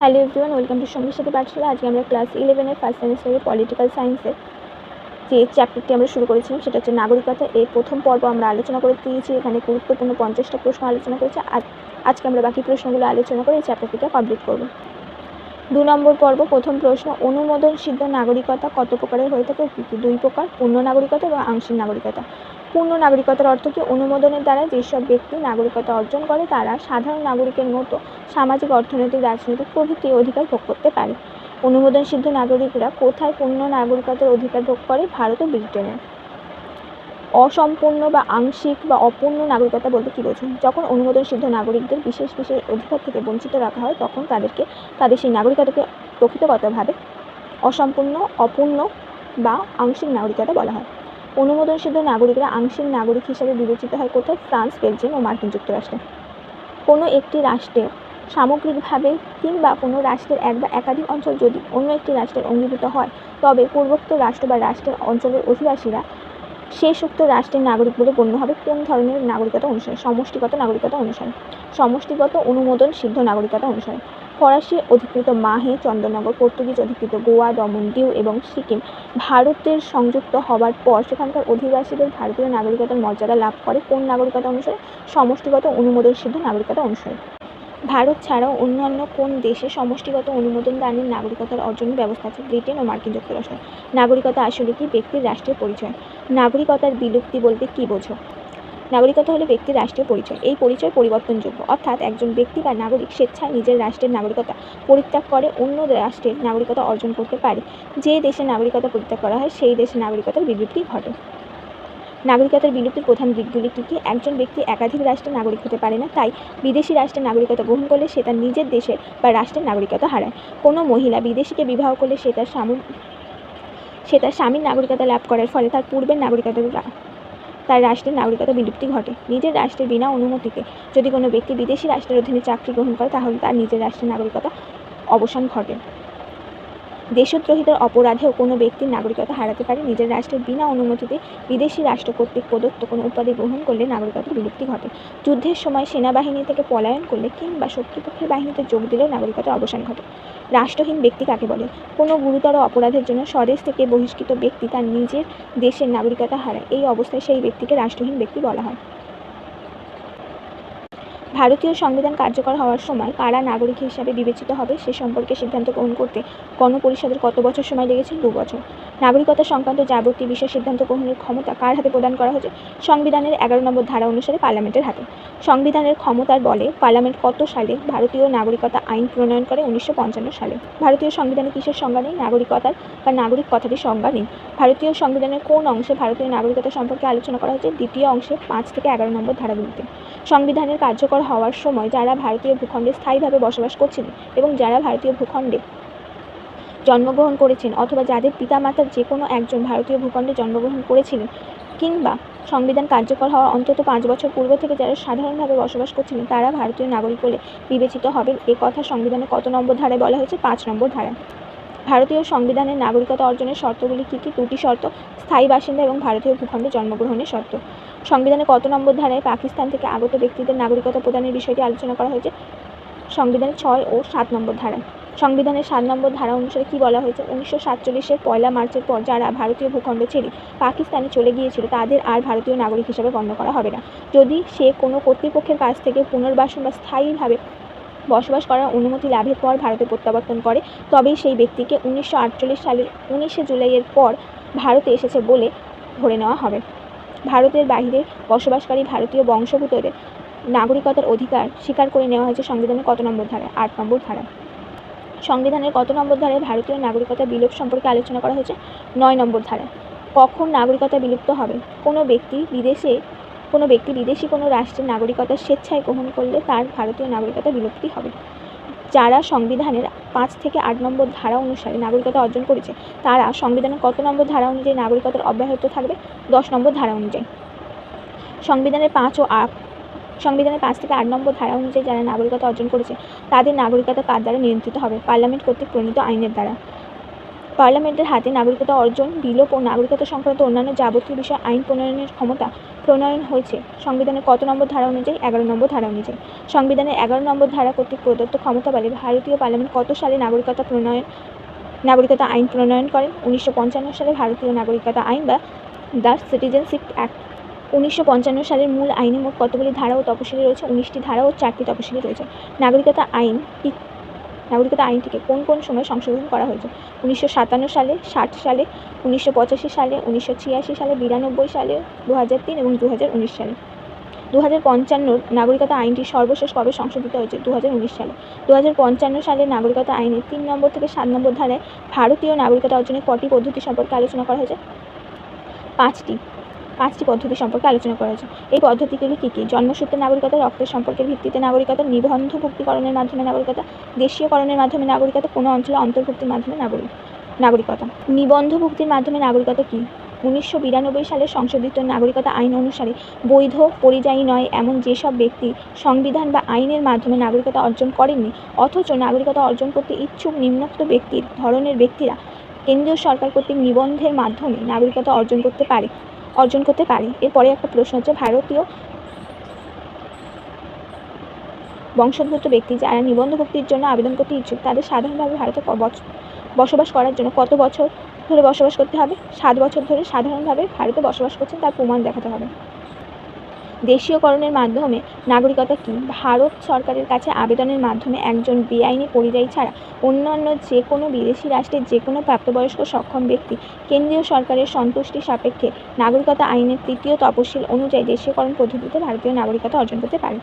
Hello everyone welcome to সঙ্গীর সাথে পাঠশালা আজকে আমরা ক্লাস ইলেভেনের ফার্স্ট সেমিস্টারের পলিটিক্যাল সায়েন্সের যে চ্যাপ্টারটি আমরা শুরু করেছিলাম, সেটা হচ্ছে নাগরিকতা। এর প্রথম পর্ব আমরা আলোচনা করে দিয়েছি, এখানে গুরুত্বপূর্ণ পঞ্চাশটা প্রশ্ন আলোচনা করেছি। আজ আজকে আমরা বাকি প্রশ্নগুলো আলোচনা করে এই চ্যাপ্টারটিকে কমপ্লিট করব। দু নম্বর পর্ব, প্রথম প্রশ্ন, অনুমোদন সিদ্ধ নাগরিকতা কত প্রকারের হয়ে থাকে? দুই প্রকার, পূর্ণ নাগরিকতা এবং আংশিক নাগরিকতা। পূর্ণ নাগরিকতার অর্থ কি? অনুমোদনের দ্বারা যেসব ব্যক্তি নাগরিকতা অর্জন করে, তারা সাধারণ নাগরিকের মতো সামাজিক, অর্থনৈতিক, রাজনৈতিক প্রভৃতি অধিকার ভোগ করতে পারে। অনুমোদন সিদ্ধ নাগরিকরা কোথায় পূর্ণ নাগরিকতার অধিকার ভোগ করে? ভারত ও ব্রিটেনে। অসম্পূর্ণ বা আংশিক বা অপূর্ণ নাগরিকতা বলতে কী বোঝো যখন অনুমোদন সিদ্ধ নাগরিকদের বিশেষ বিশেষ অধিকার থেকে বঞ্চিত রাখা হয়, তখন তাদেরকে, তাদের সেই নাগরিকতাকে প্রকৃতগতভাবে অসম্পূর্ণ, অপূর্ণ বা আংশিক নাগরিকতা বলা হয়। অনুমোদন সিদ্ধ নাগরিকরা আংশিক নাগরিক হিসেবে বিবেচিত হয় কোথায়? ফ্রান্স, বেলজিয়াম ও মার্কিন যুক্তরাষ্ট্রে। কোনো একটি রাষ্ট্রে সামগ্রিকভাবে কিংবা কোনো রাষ্ট্রের এক বা একাধিক অঞ্চল যদি অন্য একটি রাষ্ট্রের অঙ্গীভূত হয়, তবে পূর্বোক্ত রাষ্ট্র বা রাষ্ট্রের অঞ্চলের অধিবাসীরা শেষোক্ত রাষ্ট্রের নাগরিক বলে গণ্য হবে কোন ধরনের নাগরিকতা অনুসারে? সমষ্টিগত নাগরিকতা অনুসারে। সমষ্টিগত অনুমোদন সিদ্ধ নাগরিকতা অনুসারে। ফরাসি অধিকৃত মাহে চন্দননগর, পর্তুগিজ অধিকৃত গোয়া, দমন দিউ এবং সিকিম ভারতের সংযুক্ত হবার পর সেখানকার অধিবাসীদের ভারতীয় নাগরিকতার মর্যাদা লাভ করে কোন নাগরিকতা অনুসারে? সমষ্টিগত অনুমোদন সিদ্ধ নাগরিকতা অনুসারে। ভারত ছাড়াও অন্যান্য কোন দেশে সমষ্টিগত অনুমোদন দানের নাগরিকতার অর্জনের ব্যবস্থা আছে? ব্রিটেন ও মার্কিন যুক্তরাষ্ট্র। নাগরিকতা আসলে কি ব্যক্তির রাষ্ট্রীয় পরিচয়? নাগরিকতার বিলুপ্তি বলতে কী বোঝো? নাগরিকতা হলো ব্যক্তির রাষ্ট্রীয় পরিচয়। এই পরিচয় পরিবর্তনযোগ্য। অর্থাৎ একজন ব্যক্তি বা নাগরিক স্বেচ্ছায় নিজের রাষ্ট্রের নাগরিকতা পরিত্যাগ করে অন্য রাষ্ট্রের নাগরিকতা অর্জন করতে পারে। যে দেশের নাগরিকতা পরিত্যাগ করা হয়, সেই দেশের নাগরিকতার বিলুপ্তি ঘটে। নাগরিকতার বিলুপ্তির প্রধান দিকগুলি কী কী? একজন ব্যক্তি একাধিক রাষ্ট্রের নাগরিক হতে পারে না, তাই বিদেশি রাষ্ট্রের নাগরিকতা গ্রহণ করলে সে তার নিজের দেশের বা রাষ্ট্রের নাগরিকতা হারায়। কোনো মহিলা বিদেশিকে বিবাহ করলে সে তার স্বামী, সে তার স্বামীর নাগরিকতা লাভ করার ফলে তার পূর্বের নাগরিকতা তার রাষ্ট্রের নাগরিকতা বিলুপ্তি ঘটে। নিজের রাষ্ট্রের বিনা অনুমতিতে যদি কোনো ব্যক্তি বিদেশি রাষ্ট্রের অধীনে চাকরি গ্রহণ করে, তাহলে তার নিজের রাষ্ট্রের নাগরিকতা অবসান ঘটে। দেশদ্রোহিতার অপরাধেও কোনো ব্যক্তির নাগরিকতা হারাতে পারে। নিজের রাষ্ট্রের বিনা অনুমতিতে বিদেশি রাষ্ট্র কর্তৃক প্রদত্ত কোনো উপাধি গ্রহণ করলে নাগরিকতার বিলুপ্তি ঘটে। যুদ্ধের সময় সেনাবাহিনী থেকে পলায়ন করলে কিংবা শত্রুপক্ষের বাহিনীতে যোগ দিলেও নাগরিকতার অবসান ঘটে। রাষ্ট্রহীন ব্যক্তি কাকে বলে? কোনো গুরুতর অপরাধের জন্য স্বদেশ থেকে বহিষ্কৃত ব্যক্তি তার নিজের দেশের নাগরিকতা হারায়। এই অবস্থায় সেই ব্যক্তিকে রাষ্ট্রহীন ব্যক্তি বলা হয়। ভারতীয় সংবিধান কার্যকর হওয়ার সময় কারা নাগরিক হিসাবে বিবেচিত হবে সে সম্পর্কে সিদ্ধান্ত গ্রহণ করতে গণপরিষদের কত বছর সময় লেগেছে? দু বছর। নাগরিকতা সংক্রান্ত যাবতীয় বিষয়ে সিদ্ধান্ত গ্রহণের ক্ষমতা কার হাতে প্রদান করা হয়েছে? সংবিধানের এগারো নম্বর ধারা অনুসারে পার্লামেন্টের হাতে। সংবিধানের ক্ষমতার বলে পার্লামেন্ট কত সালে ভারতীয় নাগরিকতা আইন প্রণয়ন করে? উনিশশো পঞ্চান্ন সালে। ভারতীয় সংবিধানে কিসের সংজ্ঞা নেই? নাগরিকতার বা নাগরিক কথাটির সংজ্ঞা নেই। ভারতীয় সংবিধানের কোন অংশে ভারতীয় নাগরিকতা সম্পর্কে আলোচনা করা হয়েছে? দ্বিতীয় অংশে পাঁচ থেকে এগারো নম্বর ধারাগুলিতে। সংবিধানের কার্যকর হওয়ার সময় যারা ভারতীয় ভূখণ্ডে স্থায়ীভাবে বসবাস করছিলেন এবং যারা ভারতীয় ভূখণ্ডে জন্মগ্রহণ করেছেন অথবা যাদের পিতামাতার যে কোনো একজন ভারতীয় ভূখণ্ডে জন্মগ্রহণ করেছিলেন কিংবা সংবিধান কার্যকর হওয়ার অন্তত পাঁচ বছর পূর্ব থেকে যারা সাধারণভাবে বসবাস করছিলেন, তারা ভারতীয় নাগরিক বলে বিবেচিত হবেন। এ কথা সংবিধানে কত নম্বর ধারায় বলা হয়েছে? পাঁচ নম্বর ধারায়। ভারতীয় সংবিধানের নাগরিকতা অর্জনের শর্তগুলি কী কী? দুটি শর্ত, স্থায়ী বাসিন্দা এবং ভারতীয় ভূখণ্ডে জন্মগ্রহণের শর্ত। সংবিধানে কত নম্বর ধারায় পাকিস্তান থেকে আগত ব্যক্তিদের নাগরিকতা প্রদানের বিষয়টি আলোচনা করা হয়েছে? সংবিধানের ছয় ও সাত নম্বর ধারায়। সংবিধানের সাত নম্বর ধারা অনুসারে কী বলা হয়েছে? উনিশশো সাতচল্লিশের পয়লা মার্চের পর যারা ভারতীয় ভূখণ্ড ছেড়ে পাকিস্তানে চলে গিয়েছিল, তাদের আর ভারতীয় নাগরিক হিসাবে গণ্য করা হবে না। যদি সে কোনো কর্তৃপক্ষের কাছ থেকে পুনর্বাসন বা স্থায়ীভাবে বসবাস করার অনুমতি লাভের পর ভারতে প্রত্যাবর্তন করে, তবেই সেই ব্যক্তিকে উনিশশো আটচল্লিশ সালের উনিশে জুলাইয়ের পর ভারতে এসেছে বলে ধরে নেওয়া হবে। ভারতের বাইরে বসবাসকারী ভারতীয় বংশোদ্ভূতদের নাগরিকতার অধিকার স্বীকার করে নেওয়া হয়েছে সংবিধানের কত নম্বর ধারায় আট নম্বর ধারায় সংবিধানের কত নম্বর ধারায় ভারতীয় নাগরিকতা বিলোপ সম্পর্কে আলোচনা করা হয়েছে? নয় নম্বর ধারায়। কখন নাগরিকতা বিলুপ্ত হবে? কোনো ব্যক্তি বিদেশে, কোনো ব্যক্তি বিদেশি কোনো রাষ্ট্রের নাগরিকতা স্বেচ্ছায় গ্রহণ করলে তার ভারতীয় নাগরিকতা বিলুপ্তি হবে। যারা সংবিধানের পাঁচ থেকে আট নম্বর ধারা অনুসারে নাগরিকতা অর্জন করেছে, তারা সংবিধানের কত নম্বর ধারা অনুযায়ী নাগরিকতার অব্যাহত থাকবে? দশ নম্বর ধারা অনুযায়ী। সংবিধানের পাঁচ ও সংবিধানের পাঁচ থেকে আট নম্বর ধারা অনুযায়ী যারা নাগরিকতা অর্জন করেছে, তাদের নাগরিকতা কার দ্বারা নিয়ন্ত্রিত হবে? পার্লামেন্ট কর্তৃক প্রণীত আইনের দ্বারা। পার্লামেন্টের হাতে নাগরিকতা অর্জন, বিলোপ ও নাগরিকতা সংক্রান্ত অন্যান্য যাবতীয় বিষয়ে আইন প্রণয়নের ক্ষমতা প্রণয়ন হয়েছে। সংবিধানের কত নম্বর ধারা অনুযায়ী? এগারো নম্বর ধারা অনুযায়ী। সংবিধানের এগারো নম্বর ধারা কর্তৃক প্রদত্ত ক্ষমতা বলে ভারতীয় পার্লামেন্ট কত সালে নাগরিকতা প্রণয়ন, নাগরিকতা আইন প্রণয়ন করেন উনিশশো পঞ্চান্ন সালে ভারতীয় নাগরিকতা আইন বা দ্য সিটিজেনশিপ অ্যাক্ট উনিশশো পঞ্চান্ন সালের মূল আইনে মোট কতগুলি ধারা ও তপশিলি রয়েছে? উনিশটি ধারা ও চারটি তপশিলি রয়েছে। নাগরিকতা আইন নাগরিকতা আইনটিকে কোন কোন সময় সংশোধন করা হয়েছে? উনিশশো সাতান্ন সালে, ষাট সালে, উনিশশো পঁচাশি সালে, উনিশশো ছিয়াশি সালে, বিরানব্বই সালে দু হাজার তিন এবং দু হাজার উনিশ সালে। দু হাজার পঞ্চান্নর নাগরিকতা আইনটি সর্বশেষ কবে সংশোধিত হয়েছে? দু হাজার উনিশ সালে। দু হাজার পঞ্চান্ন সালের নাগরিকতা আইনের তিন নম্বর থেকে সাত নম্বর ধারায় ভারতীয় নাগরিকতা অর্জনের কটি পদ্ধতি সম্পর্কে আলোচনা করা হয়েছে? পাঁচটি। পাঁচটি পদ্ধতি সম্পর্কে আলোচনা করা হয়েছে। এই পদ্ধতিগুলি কী কী? জন্মসূত্রে নাগরিকতা, রক্তের সম্পর্কের ভিত্তিতে নাগরিকতা, নিবন্ধভুক্তিকরণের মাধ্যমে নাগরিকতা, দেশীয়করণের মাধ্যমে নাগরিকতা, কোনো অঞ্চলে অন্তর্ভুক্তির মাধ্যমে নাগরিক নাগরিকতা। নিবন্ধভুক্তির মাধ্যমে নাগরিকতা কী? উনিশশো বিরানব্বই সালের সংশোধিত নাগরিকতা আইন অনুসারে বৈধ, পরিযায়ী নয় এমন যেসব ব্যক্তি সংবিধান বা আইনের মাধ্যমে নাগরিকতা অর্জন করেননি, অথচ নাগরিকতা অর্জন করতে ইচ্ছুক নিম্নোক্ত ব্যক্তির, ধরনের ব্যক্তিরা কেন্দ্রীয় সরকার কর্তৃক নিবন্ধের মাধ্যমে নাগরিকতা অর্জন করতে পারে। অর্জন করতে পারি। এরপরে একটা প্রশ্ন হচ্ছে, ভারতীয় বংশোদ্ভূত ব্যক্তি যারা নিবন্ধভুক্তির জন্য আবেদন করতে ইচ্ছুক, তাদের সাধারণভাবে ভারতে বসবাস করার জন্য কত বছর ধরে বসবাস করতে হবে? সাত বছর ধরে সাধারণভাবে ভারতে বসবাস করছেন, তার প্রমাণ দেখাতে হবে। দেশীয়করণের মাধ্যমে নাগরিকতা কি? ভারত সরকারের কাছে আবেদনের মাধ্যমে একজন বেআইনি পরিযায়ী ছাড়া অন্যান্য যে কোনো বিদেশি রাষ্ট্রের যে কোনো প্রাপ্তবয়স্ক সক্ষম ব্যক্তি কেন্দ্রীয় সরকারের সন্তুষ্টি সাপেক্ষে নাগরিকতা আইনের তৃতীয় তপশিল অনুযায়ী দেশীয়করণ পদ্ধতিতে ভারতীয় নাগরিকতা অর্জন করতে পারে।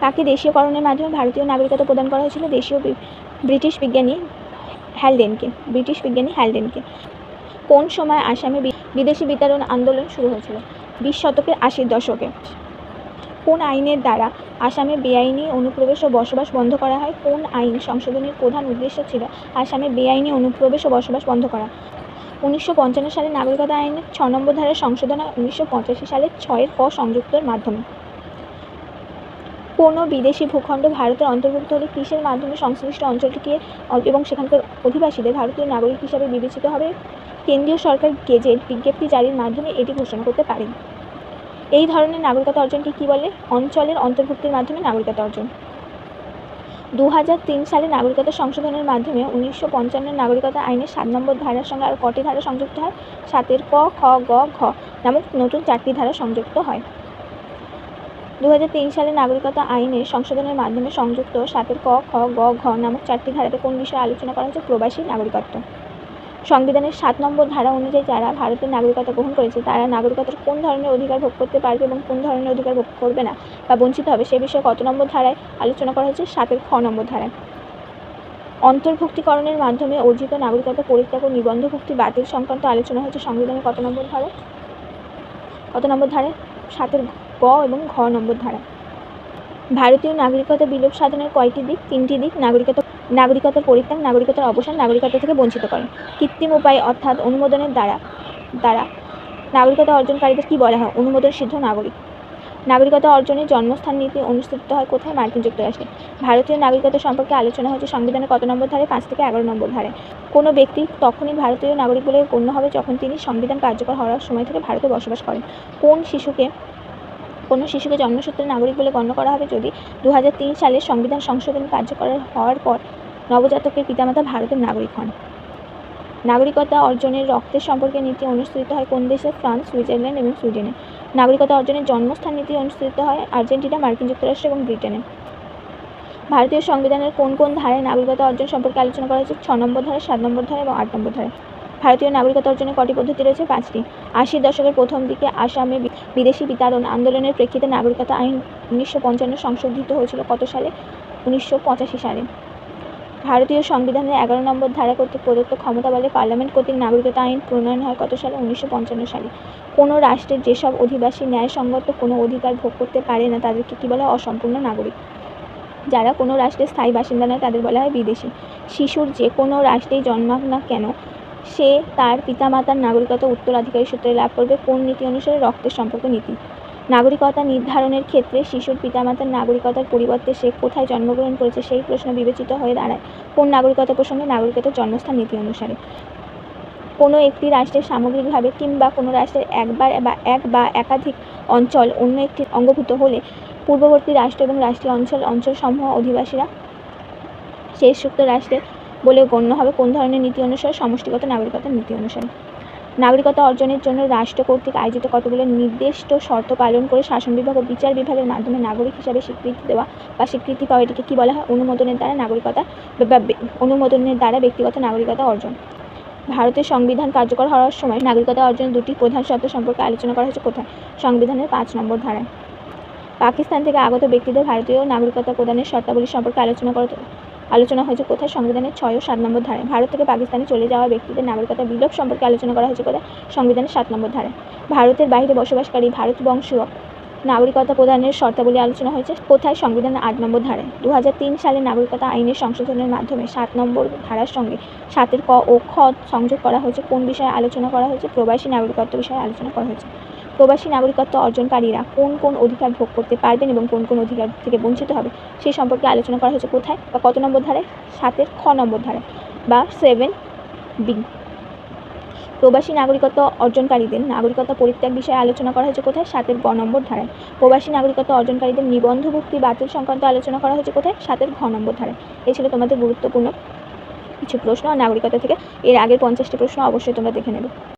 তাকে দেশীয়করণের মাধ্যমে ভারতীয় নাগরিকতা প্রদান করা হয়েছিল দেশীয় ব্রিটিশ বিজ্ঞানী হ্যালডেনকে, ব্রিটিশ বিজ্ঞানী হ্যালডেনকে। কোন সময় আসামে বিদেশি বিতরণ আন্দোলন শুরু হয়েছিল? বিশ শতকের আশির দশকে। কোন আইনের দ্বারা আসামে বেআইনি অনুপ্রবেশ ও বসবাস বন্ধ করা হয়? কোন আইন সংশোধনের প্রধান উদ্দেশ্য ছিল আসামে বেআইনি অনুপ্রবেশ ও বসবাস বন্ধ করা? উনিশশো পঞ্চান্ন সালে নাগরিকতা আইনের ছ নম্বর ধারার সংশোধন হয় উনিশশো পঁচাশি সালের ছয়ের ক সংযুক্তর মাধ্যমে। কোনো বিদেশি ভূখণ্ড ভারতের অন্তর্ভুক্ত হলে কিসের মাধ্যমে সংশ্লিষ্ট অঞ্চলটিকে এবং সেখানকার অধিবাসীদের ভারতীয় নাগরিক হিসাবে বিবেচিত হবে? কেন্দ্রীয় সরকার গেজেট বিজ্ঞপ্তি জারির মাধ্যমে এটি ঘোষণা করতে পারে। এই ধরনের নাগরিকতা অর্জনকে কী বলে? অঞ্চলের অন্তর্ভুক্তির মাধ্যমে নাগরিকতা অর্জন। দু হাজার তিন সালে নাগরিকতা সংশোধনের মাধ্যমে উনিশশো পঞ্চান্নের নাগরিকতা আইনের সাত নম্বর ধারার সঙ্গে আর কটি ধারা সংযুক্ত হয়? সাতের ক, খ, গ, ঘ নামক নতুন চারটি ধারা সংযুক্ত হয়। দু হাজার তিন সালে নাগরিকতা আইনের সংশোধনের মাধ্যমে সংযুক্ত সাতের ক, খ, গ, ঘ নামক চারটি ধারাতে কোন বিষয়ে আলোচনা করা হয়েছে? প্রবাসী নাগরিকত্ব। সংবিধানের সাত নম্বর ধারা অনুযায়ী যারা ভারতের নাগরিকতা গ্রহণ করেছে, তারা নাগরিকতার কোন ধরনের অধিকার ভোগ করতে পারবে এবং কোন ধরনের অধিকার ভোগ করবে না বা বঞ্চিত হবে। সে বিষয়ে কত নম্বর ধারায় আলোচনা করা হয়েছে? সাতের খ নম্বর ধারায়। অন্তর্ভুক্তিকরণের মাধ্যমে অর্জিত নাগরিকতা পরিত্যাগ ও নিবন্ধভুক্তি বাতিল সংক্রান্ত আলোচনা হয়েছে সংবিধানের কত নম্বর ধারায়? কত নম্বর ধারায়? সাতের গ এবং ঘ নম্বর ধারা ভারতীয় নাগরিকতা বিলোপ সাধনের কয়টি দিক? তিনটি দিক। নাগরিকতা নাগরিকতার পরিত্যাগ নাগরিকতার অবসান নাগরিকতা থেকে বঞ্চিত করে কৃত্রিম উপায় অর্থাৎ অনুমোদনের দ্বারা দ্বারা নাগরিকতা অর্জনকারীদের কী বলা হয়? অনুমোদন সিদ্ধ নাগরিক। নাগরিকতা অর্জনের জন্মস্থান নীতি অনুষ্ঠিত হয় কোথায়? মার্কিন যুক্তরাষ্ট্রে। ভারতীয় নাগরিকতা সম্পর্কে আলোচনা হচ্ছে সংবিধানের কত নম্বর ধারে পাঁচ থেকে এগারো নম্বর ধারে কোনো ব্যক্তি তখনই ভারতীয় নাগরিক বলে গণ্য হবে যখন তিনি সংবিধান কার্যকর হওয়ার সময় থেকে ভারতে বসবাস করেন। কোন শিশুকে, কোনো শিশুকে জন্মসূত্রে নাগরিক বলে গণ্য করা হবে? যদি দু হাজার তিন সালের সংবিধান সংশোধন কার্যকর হওয়ার পর নবজাতকের পিতামাতা ভারতের নাগরিক হন। নাগরিকতা অর্জনের রক্তের সম্পর্কে নীতি অনুষ্ঠিত হয় কোন দেশে? ফ্রান্স, সুইজারল্যান্ড এবং সুইডেনে। নাগরিকতা অর্জনের জন্মস্থান নীতি অনুসৃত হয় আর্জেন্টিনা, মার্কিন যুক্তরাষ্ট্র এবং ব্রিটেনে। ভারতীয় সংবিধানের কোন কোন ধারায় নাগরিকতা অর্জন সম্পর্কে আলোচনা করা হয়েছে? ছ নম্বর ধারা, সাত নম্বর ধারা এবং আট নম্বর ধারা। ভারতীয় নাগরিকতা অর্জনের কটি পদ্ধতি রয়েছে? পাঁচটি। আশির দশকের প্রথম দিকে আসামে বিদেশি বিতাড়ন আন্দোলনের প্রেক্ষিতে নাগরিকতা আইন উনিশশো পঞ্চান্ন সংশোধিত হয়েছিল কত সালে? উনিশশো পঁচাশি সালে। ভারতীয় সংবিধানের এগারো নম্বর ধারা কর্তৃক প্রদত্ত ক্ষমতা বলে পার্লামেন্ট কর্তৃক নাগরিকতা আইন প্রণয়ন হয় কত সালে? উনিশশো পঞ্চান্ন সালে। কোনো রাষ্ট্রের যেসব অধিবাসী ন্যায়সঙ্গত কোনো অধিকার ভোগ করতে পারে না, তাদেরকে কী বলা অসম্পূর্ণ নাগরিক। যারা কোনো রাষ্ট্রের স্থায়ী বাসিন্দা নয়, তাদের বলা হয় বিদেশি। শিশুর যে কোনো রাষ্ট্রেই জন্মাক না কেন, সে তার পিতামাতার নাগরিকতা উত্তরাধিকারী সূত্রে লাভ করবে কোন নীতি অনুসারে রক্তের সম্পর্ক নীতি? নাগরিকতা নির্ধারণের ক্ষেত্রে শিশুর পিতামাতার নাগরিকতার পরিবর্তে সে কোথায় জন্মগ্রহণ করেছে সেই প্রশ্ন বিবেচিত হয়ে দাঁড়ায়। কোন নাগরিকতা প্রসঙ্গে নাগরিকতার জন্মস্থান নীতি অনুসারে? কোনো একটি রাষ্ট্রের সামগ্রিকভাবে কিংবা কোনো রাষ্ট্রের একবার বা এক বা একাধিক অঞ্চল অন্য একটি অঙ্গভূত হলে পূর্ববর্তী রাষ্ট্র এবং রাষ্ট্রীয় অঞ্চল, অঞ্চলসমূহ অধিবাসীরা শেষযুক্ত রাষ্ট্রের বলে গণ্য হবে কোন ধরনের নীতি অনুসারে সমষ্টিগত নাগরিকতার নীতি অনুসারে। নাগরিকতা অর্জনের জন্য রাষ্ট্র কর্তৃক আয়োজিত কতগুলো নির্দিষ্ট শর্ত পালন করে শাসন বিভাগ ও বিচার বিভাগের মাধ্যমে নাগরিক হিসাবে স্বীকৃতি দেওয়া বা স্বীকৃতি পাওয়া, এটিকে কী বলা হয়? অনুমোদনের দ্বারা নাগরিকতা অনুমোদনের দ্বারা ব্যক্তিগত নাগরিকতা অর্জন। ভারতের সংবিধান কার্যকর হওয়ার সময় নাগরিকতা অর্জনের দুটি প্রধান শর্ত সম্পর্কে আলোচনা করা হয়েছে কোথায় সংবিধানের পাঁচ নম্বর ধারায়। পাকিস্তান থেকে আগত ব্যক্তিদের ভারতীয় নাগরিকতা প্রদানের শর্তাবলী সম্পর্কে আলোচনা করা আলোচনা হয়েছে কোথায়? সংবিধানের ছয় ও সাত নম্বর ধারে ভারত থেকে পাকিস্তানে চলে যাওয়া ব্যক্তিদের নাগরিকতা বিলোপ সম্পর্কে আলোচনা করা হয়েছে কোথায়? সংবিধানের সাত নম্বর ধারে ভারতের বাইরে বসবাসকারী ভারত বংশীয় নাগরিকতা প্রদানের শর্তাবলী আলোচনা হয়েছে কোথায়? সংবিধানের আট নম্বর ধারে দু হাজার তিন সালে নাগরিকতা আইনের সংশোধনের মাধ্যমে সাত নম্বর ধারার সঙ্গে সাতের ক ও খ সংযোগ করা হয়েছে। কোন বিষয়ে আলোচনা করা হয়েছে? প্রবাসী নাগরিকত্ব বিষয়ে আলোচনা করা হয়েছে। প্রবাসী নাগরিকত্ব অর্জনকারীরা কোন কোন অধিকার ভোগ করতে পারবেন এবং কোন কোন অধিকার থেকে বঞ্চিত হবে, সেই সম্পর্কে আলোচনা করা হয়েছে কোথায় বা কত নম্বর ধারে সাতের খ নম্বর ধারে বা সেভেন বি প্রবাসী নাগরিকত্ব অর্জনকারীদের নাগরিকত্ব পরিত্যাগ বিষয়ে আলোচনা করা হয়েছে কোথায়? সাতের গ নম্বর ধারায়। প্রবাসী নাগরিকত্ব অর্জনকারীদের নিবন্ধভুক্তি বাতিল সংক্রান্ত আলোচনা করা হয়েছে কোথায়? সাতের ঘ নম্বর ধারায়। এই ছিল তোমাদের গুরুত্বপূর্ণ কিছু প্রশ্ন। আর নাগরিকতা থেকে এর আগের পঞ্চাশটি প্রশ্ন অবশ্যই তোমরা দেখে নেবে।